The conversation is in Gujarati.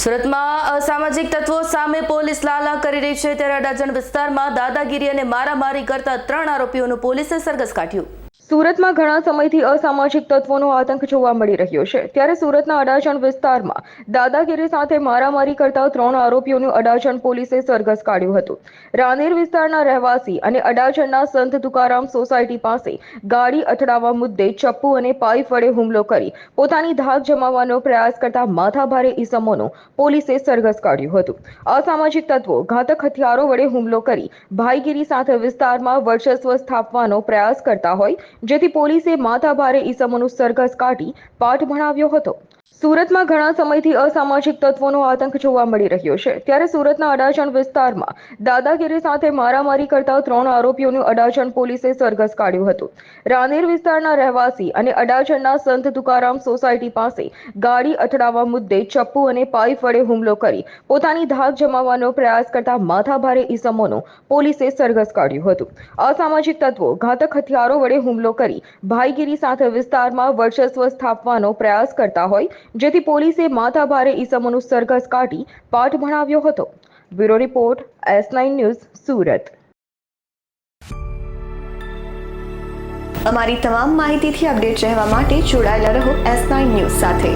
સુરતમાં અસામાજિક તત્વો સામે પોલીસ લાલા કરી રહી છે. ત્યારે અડાજણ વિસ્તારમાં દાદાગીરી અને મારામારી કરતા ત્રણ આરોપીઓનું પોલીસે સરઘસ કાઢ્યું. સુરતમાં ઘણા સમયથી અસામાજિક તત્વોનો આતંક જોવા મળી રહ્યો છે. ત્યારે સુરતના અડાજણ વિસ્તારમાં દાદાગીરી સાથે મારામારી કરતા ત્રણ આરોપીઓનું અડાજણ પોલીસે સરઘસ કાઢ્યું હતું. રાનેર વિસ્તારના રહેવાસી અને અડાજણના સંત તુકારામ સોસાયટી પાસે ગાડી અથડાવવા મુદ્દે ચપ્પુ અને પાઇપ વડે હુમલો કરી પોતાની ધાક જમાવવાનો પ્રયાસ કરતા માથાભારે ઈસમોનો પોલીસે સરઘસ કાઢ્યું હતું. અસામાજિક તત્વો ઘાતક હથિયારો વડે હુમલો કરી ભાઈગીરી સાથે વિસ્તારમાં વર્ચસ્વ સ્થાપવાનો પ્રયાસ કરતા હોય જેથી પોલીસે માથાભારે ઈસમોનું સરઘસ કાઢી પાઠ ભણાવ્યો હતો. સુરતમાં ઘણા સમયથી અસામાજિક તત્વોનો આતંક જોવા મળી રહ્યો છે. ત્યારે સુરતના અડાજણ વિસ્તારમાં દાદાગીરી સાથે મારામારી કરતા ત્રણ આરોપીઓનું અડાજણ પોલીસે સરઘસ કાઢ્યું હતું. રાનેર વિસ્તારના રહેવાસી અને અડાજણના સંત તુકારામ સોસાયટી પાસે ગાડી અથડાવવા મુદ્દે ચપ્પુ અને પાઇપ વડે હુમલો કરી પોતાની ધાક જમાવવાનો પ્રયાસ કરતા માથાભારે ઈસમોનો પોલીસે સરઘસ કાઢ્યું હતું. અસામાજિક તત્વો ઘાતક હથિયારો વડે હુમલો કરી ભાઈગીરી સાથે વિસ્તારમાં વર્ચસ્વ સ્થાપવાનો પ્રયાસ કરતા હોય જેથી પોલીસે માથાભારે ઈસમોનું સરઘસ કાઢી પાઠ ભણાવ્યો હતો. Bureau report, S nine news, Surat. અમારી તમામ માહિતીથી અપડેટ રહેવા માટે જોડાયેલા રહો એસ નાઇન ન્યૂઝ સાથે.